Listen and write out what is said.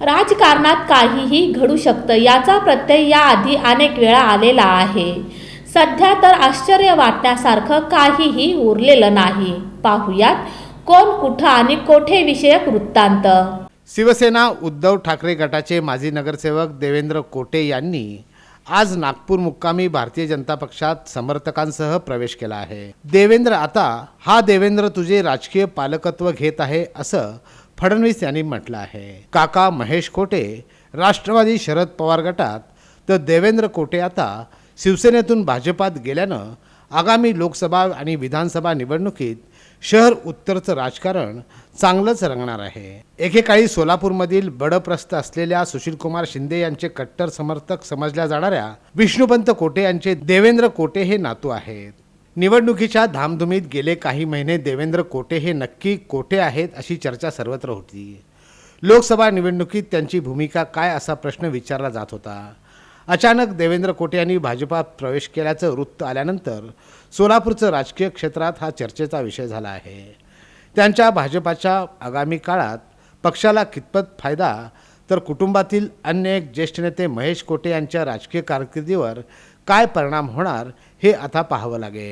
राजकारणात काहीही घडू शकतं याचा प्रत्यय याआधी अनेक वेळा आलेला आहे. सध्या तर आश्चर्य वाटण्यासारखं काहीही उरलेलं नाही. पाहुयात कोण कुठं आणि कोठे विषयक वृत्तांत? शिवसेना उद्धव ठाकरे गटाचे माजी नगरसेवक देवेंद्र कोटे यांनी आज नागपूर मुक्कामी भारतीय जनता पक्षात समर्थकांसह प्रवेश केला आहे. देवेंद्र आता हा देवेंद्र तुझे राजकीय पालकत्व घेत आहे असं फडणवीस यांनी म्हटलं आहे. काका महेश कोटे राष्ट्रवादी शरद पवार गटात तर देवेंद्र कोटे आता शिवसेनेतून भाजपात गेल्यानं आगामी लोकसभा आणि विधानसभा निवडणुकीत शहर उत्तरचं राजकारण चांगलंच रंगणार आहे. एकेकाळी सोलापूरमधील बडप्रस्थ असलेल्या सुशीलकुमार शिंदे यांचे कट्टर समर्थक समजल्या जाणाऱ्या विष्णुपंत कोटे यांचे देवेंद्र कोटे हे नातू आहेत. निवडणुकीच्या धामधुमीत गेले काही महिने देवेंद्र कोटे हे नक्की कोटे आहेत अशी चर्चा सर्वत्र होती. लोकसभा निवडणुकीत त्यांची भूमिका काय असा प्रश्न विचारला जात होता. अचानक देवेंद्र कोटे यांनी भाजपात प्रवेश केल्याचं वृत्त आल्यानंतर सोलापूरचं राजकीय क्षेत्रात हा चर्चेचा विषय झाला आहे. त्यांच्या भाजपाच्या आगामी काळात पक्षाला कितपत फायदा तर कुटुंबातील अन्य एक ज्येष्ठ नेते महेश कोटे यांच्या राजकीय कारकिर्दीवर काय परिणाम होणार हे आता पाहावं लागेल.